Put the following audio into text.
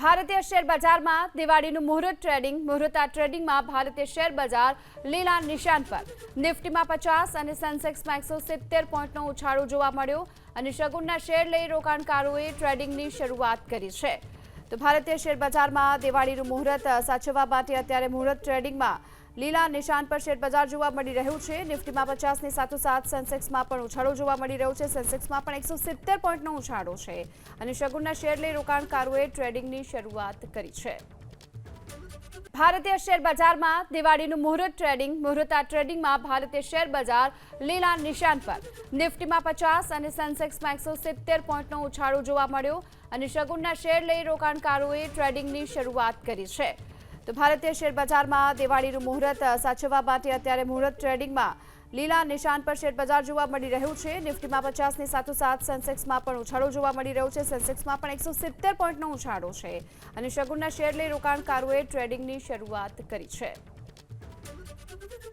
ભારતીય શેર બજારમાં દિવાળીનું મુહૂર્ત ટ્રેડિંગ, મુહૂર્ત આ ટ્રેડિંગમાં ભારતીય શેર બજાર લીલા નિશાન પર. નિફ્ટીમાં પચાસ અને સેન્સેક્સમાં એકસો સિત્તેર પોઈન્ટનો ઉછાળો જોવા મળ્યો અને શગુનના શેર લઈ રોકાણકારોએ ટ્રેડિંગની શરૂઆત કરી છે. તો ભારતીય શેર બજારમાં દિવાળીનું મુહૂર્ત સાચવવા માટે અત્યારે મુહૂર્ત ટ્રેડિંગમાં લીલા નિશાન પર શેર બજાર જોવા મળી રહ્યું છે. નિફ્ટીમાં પચાસની સાથોસાથ સેન્સેક્સમાં પણ ઉછાળો જોવા મળી રહ્યો છે. સેન્સેક્સમાં પણ એકસો સિત્તેર પોઈન્ટનો ઉછાળો છે અને શગુનના શેર લઈ રોકાણકારોએ ટ્રેડિંગની શરૂઆત કરી છે. ભારતીય શેર બજારમાં દિવાળીનું મુહૂર્ત ટ્રેડિંગ, મુહૂર્ત આ ટ્રેડિંગમાં ભારતીય શેર બજાર લીલા નિશાન પર. નિફ્ટીમાં પચાસ અને સેન્સેક્સમાં એકસો સિત્તેર પોઈન્ટનો ઉછાળો જોવા મળ્યો. અને શગુનના શેર લઈ રોકાણકારોએ ટ્રેડિંગની શરૂઆત કરી છે. તો ભારતીય શેર બજારમાં દિવાળીનું મુહૂર્ત સાચવવા માટે અત્યારે મુહૂર્ત ટ્રેડિંગમાં લીલા નિશાન પર શેર બજાર જોવા મળી રહ્યું છે. નિફ્ટીમાં પચાસની સાથોસાથ સેન્સેક્સમાં પણ ઉછાળો જોવા મળી રહ્યો છે. સેન્સેક્સમાં પણ એકસો સિત્તેર પોઈન્ટનો ઉછાળો છે. અને શગુનના શેર લઈ રોકાણકારોએ ટ્રેડિંગની શરૂઆત કરી છે.